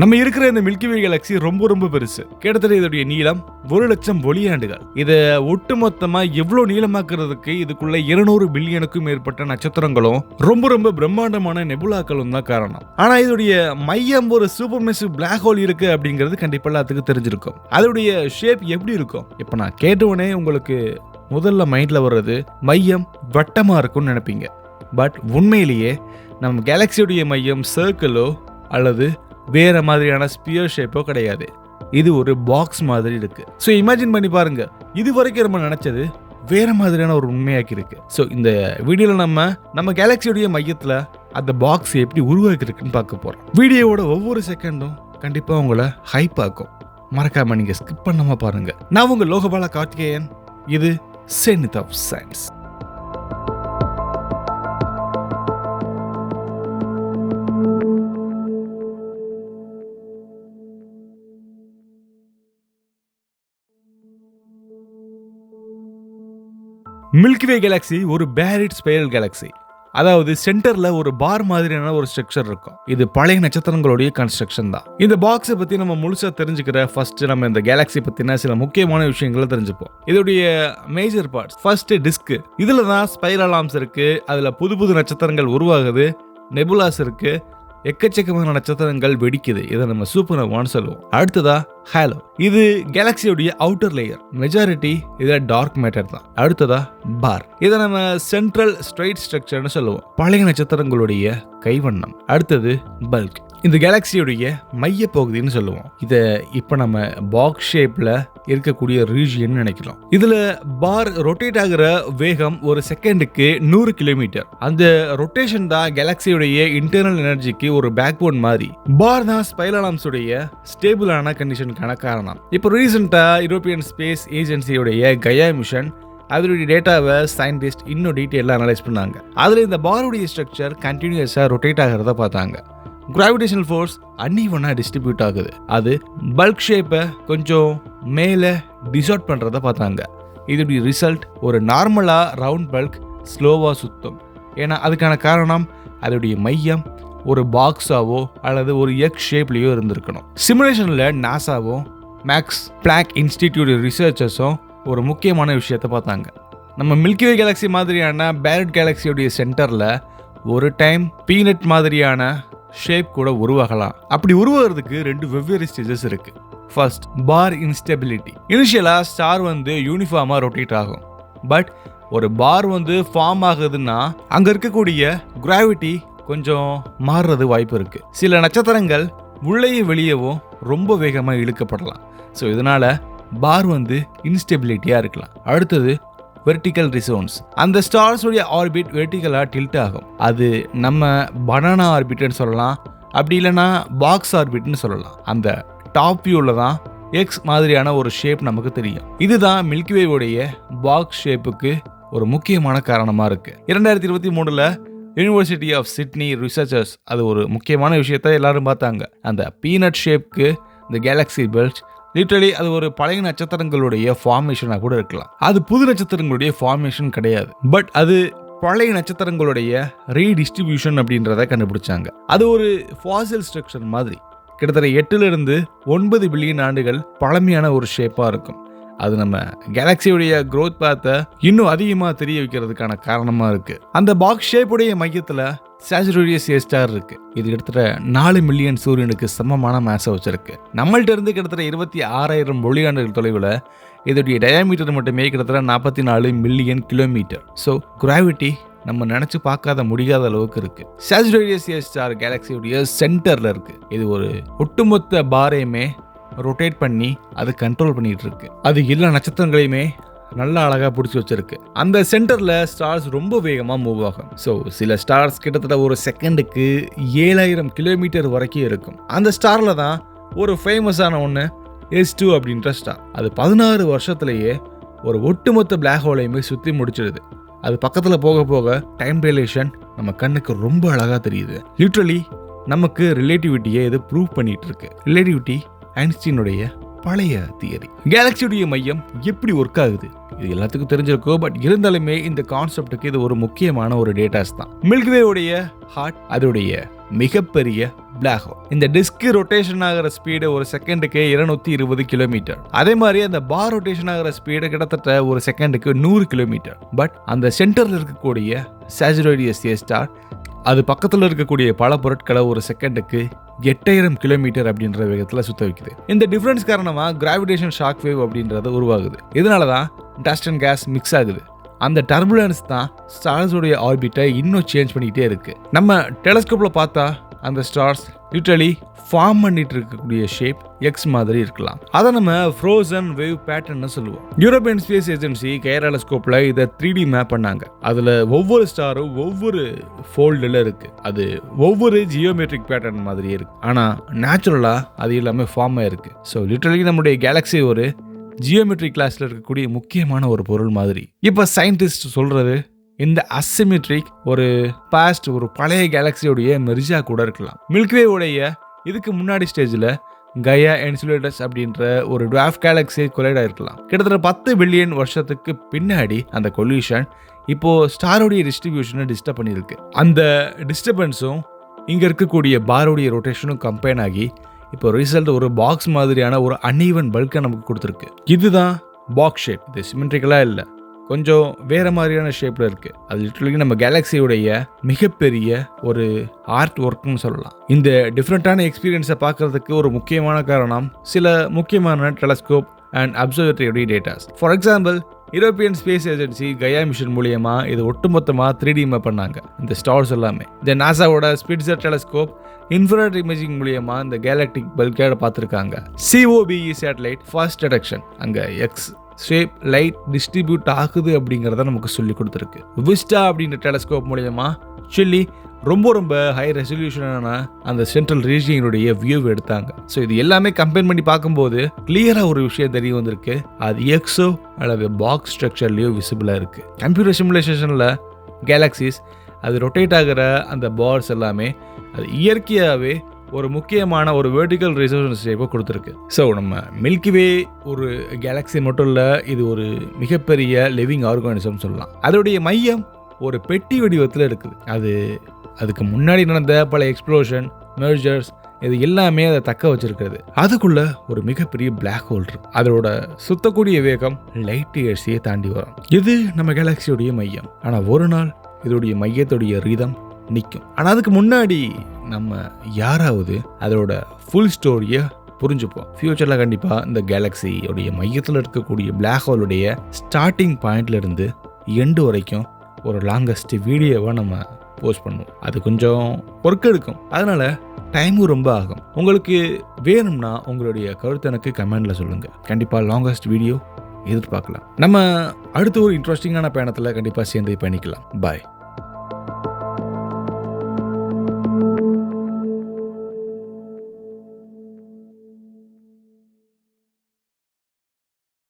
நம்ம இருக்கிற இந்த மில்கி வே கேலக்ஸி ரொம்ப ரொம்ப பெருசு. கிட்டத்தட்ட இதோடைய நீளம் ஒரு லட்சம் ஒளியாண்டுகள் இதை ஒட்டுமொத்தமா எவ்வளவு நீளமாக்குறதுக்கு இதுக்குள்ள இருநூறு பில்லியனுக்கும் மேற்பட்ட நட்சத்திரங்களும் ரொம்ப ரொம்ப பிரம்மாண்டமான நெபுலாக்களும் தான் காரணம். ஆனா இதோடைய மையம் ஒரு சூப்பர் மெசிவ் பிளாக் ஹோல் இருக்கு அப்படிங்கிறது கண்டிப்பா எல்லாத்துக்கும் தெரிஞ்சிருக்கும். அதோடைய ஷேப் எப்படி இருக்கும்? இப்ப நான் கேட்டவுடனே உங்களுக்கு முதல்ல மைண்ட்ல வர்றது மையம் வட்டமா இருக்கும்னு நினைப்பீங்க. பட் உண்மையிலேயே நம்ம கேலக்சியுடைய மையம் சர்க்கிளோ அல்லது வேறு மாதிரியான ஸ்பியர் ஷேப்போ கிடையாது. இது ஒரு பாக்ஸ் மாதிரி இருக்கு. ஸோ இமேஜின் பண்ணி பாருங்க. இது வரைக்கும் நம்ம நினச்சது வேற மாதிரியான ஒரு உண்மையாக்கி இருக்கு. ஸோ இந்த வீடியோவில் நம்ம நம்ம கேலக்சியுடைய மையத்தில் அந்த பாக்ஸ் எப்படி உருவாக்கிருக்குன்னு பார்க்க போகிறோம் வீடியோவோட ஒவ்வொரு செகண்டும் கண்டிப்பாக உங்களை ஹைப் ஆக்கும். மறக்காம நீங்கள் ஸ்கிப் பண்ணாமல் பாருங்கள் நான் உங்கள் லோகபாலா கார்த்திகேயன். இது strength of science Milky Way galaxy ஒரு பேரிட் ஸ்பைரல் கேலக்ஸி அதாவது சென்டர்ல ஒரு பார் மாதிரியான ஒரு ஸ்ட்ரக்சர் இருக்கும். இது பழைய நட்சத்திரங்களுடைய கன்ஸ்ட்ரக்ஷன் தான். இந்த பாக்ஸை பத்தி நம்ம முழுசா தெரிஞ்சுக்கிற ஃபர்ஸ்ட் நம்ம இந்த கேலக்ஸி பத்தின சில முக்கியமான விஷயங்களை தெரிஞ்சுப்போம். இதோடைய மேஜர் பார்ட்ஸ் ஃபர்ஸ்ட் டிஸ்க் இதுல தான் ஸ்பைரல் ஆர்ம்ஸ் இருக்கு. அதுல புது புது நட்சத்திரங்கள் உருவாகுது. நெபுலாஸ் இருக்குது எக்கச்சக்கமான நட்சத்திரங்கள் வெடிக்குது. இதை நம்ம சூப்பர் நோவான்னு சொல்லுவோம். அடுத்ததா ஹேலோ. இது கேலக்சியோடைய அவுட்டர் லேயர். மெஜாரிட்டி இதில் டார்க் மேட்டர் தான். அடுத்ததா பார். இதை நம்ம சென்ட்ரல் ஸ்ட்ரைட் ஸ்ட்ரக்சர்னு சொல்லுவோம். பழைய நட்சத்திரங்களுடைய கைவண்ணம். அடுத்தது பல்க் இந்த கேலக்சியுடைய மைய பகுதின்னு சொல்லுவோம். இதை இப்போ நம்ம பாக்ஸ் ஷேப்பில் இருக்கக்கூடிய ரீஜியன் நினைக்கிறோம் இதில் பார் ரொட்டேட் ஆகிற வேகம் ஒரு செகண்டுக்கு நூறு கிலோமீட்டர் அந்த ரொட்டேஷன் தான் கேலக்சியுடைய இன்டர்னல் எனர்ஜிக்கு ஒரு பேக் போன் மாதிரி. பார் தான் ஸ்பைலாம்ஸுடைய ஸ்டேபிளான கண்டிஷனுக்கான காரணம். இப்போ ரீசெண்டாக யூரோப்பியன் ஸ்பேஸ் ஏஜென்சியுடைய கயா மிஷன் அதனுடைய டேட்டாவை சயின்டிஸ்ட் இன்னும் டீட்டெயிலாக அனலைஸ் பண்ணாங்க. அதில் இந்த பாருடைய ஸ்ட்ரக்சர் கண்டினியூஸாக ரொட்டேட் ஆகிறத பார்த்தாங்க. கிராவிடேஷனல் ஃபோர்ஸ் அன்இவனாக டிஸ்ட்ரிபியூட் ஆகுது. அது பல்க் ஷேப்பை கொஞ்சம் மேலே டிசார்ட் பண்ணுறத பார்த்தாங்க. இதோடைய ரிசல்ட் ஒரு நார்மலாக ரவுண்ட் பல்க் ஸ்லோவாக சுத்தும். ஏன்னா அதுக்கான காரணம் அதோடைய மையம் ஒரு பாக்ஸாவோ அல்லது ஒரு எக் ஷேப்லேயோ இருந்திருக்கணும். சிமுலேஷனில் நாசாவும் மேக்ஸ் பிளாக் இன்ஸ்டிடியூட் ரிசர்ச்சர்ஸும் ஒரு முக்கியமான விஷயத்தை பார்த்தாங்க. நம்ம மில்கி கேலக்ஸி மாதிரியான பேரட் கேலக்சியோடைய சென்டரில் ஒரு டைம் பீனட் மாதிரியான ஷேப் கூட உருவாகலாம். அப்படி உருவாகிறதுக்கு ரெண்டு வெவ்வேறு ஸ்டேஜஸ் இருக்கு. ஃபர்ஸ்ட் பார் இன்ஸ்டெபிலிட்டி இனிஷியலாக ஸ்டார் வந்து யூனிஃபார்மாக ரொட்டேட் ஆகும். பட் ஒரு பார் வந்து ஃபார்ம் ஆகுதுன்னா அங்கே இருக்கக்கூடிய கிராவிட்டி கொஞ்சம் மாறுறது வாய்ப்பு இருக்கு. சில நட்சத்திரங்கள் உள்ளேயும் வெளியவும் ரொம்ப வேகமாக இழுக்கப்படலாம். ஸோ இதனால பார் வந்து இன்ஸ்டெபிலிட்டியாக இருக்கலாம். அடுத்தது வெர்டிக்கல் ரிசோன்ஸ் அந்த ஸ்டார்ஸுடைய ஆர்பிட் வெர்டிக்கலாக டில்ட் ஆகும். அது நம்ம பனானா ஆர்பிட்னு சொல்லலாம். அப்படி இல்லைன்னா பாக்ஸ் ஆர்பிட்னு சொல்லலாம். அந்த டாப் வியூவில் தான் எக்ஸ் மாதிரியான ஒரு ஷேப் நமக்கு தெரியும். இதுதான் மில்கிவேவுடைய பாக்ஸ் ஷேப்புக்கு ஒரு முக்கியமான காரணமாக இருக்குது இரண்டாயிரத்தி இருபத்தி மூணில் யூனிவர்சிட்டி ஆஃப் சிட்னி ரிசர்ச்சர்ஸ் அது ஒரு முக்கியமான விஷயத்த எல்லாரும் பார்த்தாங்க. அந்த பீனட் ஷேப்க்கு இந்த கேலக்ஸி பெல்ட் லிட்டரலி அது ஒரு பழைய நட்சத்திரங்களுடைய ஃபார்மேஷனாக கூட இருக்கலாம். அது புது நட்சத்திரங்களுடைய ஃபார்மேஷன் கிடையாது. பட் அது பழைய நட்சத்திரங்களுடைய ரீடிஸ்ட்ரிபியூஷன் அப்படின்றத கண்டுபிடிச்சாங்க. அது ஒரு ஃபாசில் ஸ்ட்ரக்சர் மாதிரி. கிட்டத்தட்ட எட்டுலேருந்து ஒன்பது பில்லியன் ஆண்டுகள் பழமையான ஒரு ஷேப்பாக இருக்கும். அது நம்ம கேலக்சியுடைய க்ரோத் பாத்தை இன்னும் அதிகமாக தெரிய வைக்கிறதுக்கான காரணமாக இருக்குது அந்த பாக்ஸ் ஷேப்புடைய மையத்தில் சாச்சுரேரியஸ் ஏ ஸ்டார் இருக்கு. இது கிட்டத்தட்ட நாலு மில்லியன் சூரியனுக்கு சமமான மாசை வச்சிருக்கு. நம்மள்ட்ட இருந்து கிட்டத்தட்ட இருபத்தி ஆறாயிரம் ஒளியாண்டுகள் தொலைவில் இதோடைய டயாமீட்டர் மட்டுமே கிட்டத்தட்ட நாற்பத்தி நாலு மில்லியன் கிலோமீட்டர் ஸோ கிராவிட்டி நம்ம நினச்சி பார்க்காத முடியாத அளவுக்கு இருக்கு. சாச்சுரேரியஸ் ஏ ஸ்டார் கேலக்சியுடைய சென்டரில் இருக்கு. இது ஒரு ஒட்டுமொத்த பாரையுமே ரொட்டேட் பண்ணி அது கண்ட்ரோல் பண்ணிகிட்டு இருக்கு. அது எல்லா நட்சத்திரங்களையுமே நல்லா அழகாக பிடிச்சி வச்சிருக்கு. அந்த சென்டரில் ஸ்டார்ஸ் ரொம்ப வேகமாக மூவ் ஆகும். ஸோ சில ஸ்டார்ஸ் கிட்டத்தட்ட ஒரு செகண்டுக்கு ஏழாயிரம் கிலோமீட்டர் வரைக்கும் இருக்கும். அந்த ஸ்டாரில் தான் ஒரு ஃபேமஸான ஒன்று எஸ் டூ அப்படின்ற ஸ்டார் அது பதினாறு வருஷத்துலேயே ஒரு ஒட்டுமொத்த பிளாக் ஹோலையுமே சுற்றி முடிச்சிடுது. அது பக்கத்தில் போக போக டைம் ரிலேஷன் நம்ம கண்ணுக்கு ரொம்ப அழகாக தெரியுது. லிட்ரலி நமக்கு ரிலேட்டிவிட்டியை இது ப்ரூவ் பண்ணிகிட்டு இருக்கு. ரிலேட்டிவிட்டி ஐன்ஸ்டீனுடைய பழைய தியரி. கேலக்சியுடைய மையம் எப்படி ஒர்க் ஆகுது? இது எல்லாத்துக்கும் தெரிஞ்சிருக்கும் பட் இருந்தாலுமே இந்த கான்செப்டுக்கு இது ஒரு முக்கியமான ஒரு டேட்டாஸ் தான். மில்க்வேவுடைய ஹார்ட் அதோடைய மிகப்பெரிய பிளாக் ஹோல் இந்த டிஸ்க் ரொட்டேஷன் ஆகிற ஸ்பீடு ஒரு செகண்டுக்கு இருநூத்தி இருபது கிலோமீட்டர் அதே மாதிரி அந்த பார் ரொட்டேஷன் ஆகிற ஸ்பீடு கிட்டத்தட்ட ஒரு செகண்டுக்கு நூறு கிலோமீட்டர் பட் அந்த சென்டர்ல இருக்கக்கூடிய சாஜுரோடியஸ் ஸ்டார் அது பக்கத்தில் இருக்கக்கூடிய பல பொருட்களை ஒரு செகண்டுக்கு எட்டாயிரம் கிலோமீட்டர் அப்படின்ற வேகத்தில் சுத்த வைக்குது. இந்த டிஃப்ரென்ஸ் காரணமாக கிராவிடேஷன் ஷாக் வேவ் அப்படின்றது உருவாகுது. இதனால தான் டஸ்ட் அண்ட் கேஸ் மிக்ஸ் ஆகுது. அந்த டர்புலன்ஸ் தான் ஸ்டார்ஸோடைய ஆர்பிட்டை இன்னும் சேஞ்ச் பண்ணிக்கிட்டே இருக்குது நம்ம டெலஸ்கோப்பில் பார்த்தா அந்த ஸ்டார்ஸ் லிட்டரலி ஃபார்ம் பண்ணிட்டு இருக்கக்கூடிய ஷேப் எக்ஸ் மாதிரி இருக்கலாம். அதை நம்ம ஃப்ரோசன் வேவ் பேட்டர்ன் சொல்லுவோம். யூரோப்பியன் ஸ்பேஸ் ஏஜென்சி கைராலஸ்கோப்ல இதை த்ரீ டி மேப் பண்ணாங்க. அதில் ஒவ்வொரு ஸ்டாரும் ஒவ்வொரு ஃபோல்டில் இருக்கு. அது ஒவ்வொரு ஜியோமெட்ரிக் பேட்டர்ன் மாதிரி இருக்கு. ஆனால் நேச்சுரலாக அது எல்லாமே ஃபார்ம் ஆயிருக்கு ஸோ லிட்டரலி நம்முடைய கேலக்ஸி ஒரு ஜியோமெட்ரி கிளாஸில் இருக்கக்கூடிய முக்கியமான ஒரு பொருள் மாதிரி. இப்போ சயின்டிஸ்ட் சொல்கிறது இந்த அசிமெட்ரிக் ஒரு பாஸ்ட் ஒரு பழைய கேலக்சியோடைய மெர்ஜா கூட இருக்கலாம். மில்க்வே உடைய இதுக்கு முன்னாடி ஸ்டேஜில் கயா என்சுலேட்டஸ் அப்படின்ற ஒரு டுவாஃப் கேலக்ஸி கொலைட் ஆயிருக்கலாம். கிட்டத்தட்ட பத்து பில்லியன் வருஷத்துக்கு பின்னாடி அந்த கொல்யூஷன் இப்போது ஸ்டாரோடைய டிஸ்ட்ரிபியூஷனை டிஸ்டர்ப் பண்ணியிருக்கு. அந்த டிஸ்டர்பன்ஸும் இங்கே இருக்கக்கூடிய பாரோடைய ரொட்டேஷனும் கம்பைன் ஆகி இப்போ ரிசல்ட் ஒரு பாக்ஸ் மாதிரியான ஒரு அன்ஈவன் பல்கை நமக்கு கொடுத்துருக்கு. இதுதான் பாக்ஸ் ஷேப் இது சிமெண்ட்ரிக்கலாக இல்லை. கொஞ்சம் வேற மாதிரியான ஷேப்பில் இருக்கு. அது லிட்டரலி நம்ம கேலக்சியுடைய மிகப்பெரிய ஒரு ஆர்ட் ஒர்க்னு சொல்லலாம். இந்த டிஃப்ரெண்ட்டான எக்ஸ்பீரியன்ஸை பார்க்கறதுக்கு ஒரு முக்கியமான காரணம் சில முக்கியமான telescope and அப்சர்வேட்டரியோடைய datas for example European space agency Gaia mission மூலியமா இது ஒட்டுமொத்தமாக த்ரீ டி மேப் பண்ணாங்க. இந்த ஸ்டார்ஸ் எல்லாமே. இந்த நாசாவோட ஸ்பிட்சர் டெலஸ்கோப் இன்ஃப்ராட் இமேஜிங் மூலியமா இந்த கேலக்டிக் பல்கேட பார்த்துருக்காங்க. சிஓபிஇ சேட்டலைட் ஃபாஸ்ட் டெடக்ஷன் அங்கே எக்ஸ் ஷேப் லைட் டிஸ்ட்ரிபியூட் ஆகுது அப்படிங்கிறத நமக்கு சொல்லி கொடுத்துருக்கு. விஸ்டா அப்படின்ற டெலஸ்கோப் மூலயமா சொல்லி ரொம்ப ரொம்ப ஹை ரெசல்யூஷனான அந்த சென்ட்ரல் ரீஜியனுடைய வியூ எடுத்தாங்க. ஸோ இது எல்லாமே கம்பேர் பண்ணி பார்க்கும்போது கிளியராக ஒரு விஷயம் தெரிய வந்திருக்கு. அது எக்ஸோ அல்லது பாக்ஸ் ஸ்ட்ரக்சர்லேயோ விசிபிளாக இருக்குது கம்ப்யூட்டர் சிமுலேஷனில் கேலக்சிஸ் அது ரொட்டேட் ஆகிற அந்த பார்ஸ் எல்லாமே அது இயற்கையாகவே ஒரு முக்கியமான ஒரு வேர்டிக்கல் ரிசர்வேஷன் ஷேப்பை கொடுத்துருக்கு. ஸோ நம்ம மில்கிவே ஒரு கேலக்ஸி மட்டும் இல்லை இது ஒரு மிகப்பெரிய லிவிங் ஆர்கானிசம் சொல்லலாம். அதோடைய மையம் ஒரு பெட்டி வடிவத்தில் இருக்குது. அது அதுக்கு முன்னாடி நடந்த பல எக்ஸ்ப்ளோஷன் மெர்ஜர்ஸ் இது எல்லாமே அதை தக்க வச்சிருக்கிறது. அதுக்குள்ள ஒரு மிகப்பெரிய பிளாக் ஹோல் இருக்கு. அதோட சுத்தக்கூடிய வேகம் லைட் இயர்ஸியை தாண்டி வரும். இது நம்ம கேலக்சியோடைய மையம். ஆனால் ஒரு நாள் இதோடைய மையத்துடைய ரீதம் நிற்கும் ஆனால் அதுக்கு முன்னாடி நம்ம யாராவது அதோட ஃபுல் ஸ்டோரியை புரிஞ்சுப்போம். ஃப்யூச்சரில் கண்டிப்பாக இந்த கேலக்ஸியோடைய மையத்தில் இருக்கக்கூடிய பிளாக் ஹோலுடைய ஸ்டார்டிங் பாயிண்ட்லேருந்து எண்டு வரைக்கும் ஒரு லாங்கஸ்ட் வீடியோவை நம்ம போஸ்ட் பண்ணுவோம். அது கொஞ்சம் ஒர்க் எடுக்கும். அதனால் டைமும் ரொம்ப ஆகும். உங்களுக்கு வேணும்னா உங்களுடைய கருத்து எனக்கு கமெண்டில் சொல்லுங்கள் கண்டிப்பாக லாங்கஸ்ட் வீடியோ எதிர்பார்க்கலாம். நம்ம அடுத்த ஒரு இன்ட்ரெஸ்டிங்கான பயணத்தில் கண்டிப்பாக சேர்ந்து பயணிக்கலாம். பாய்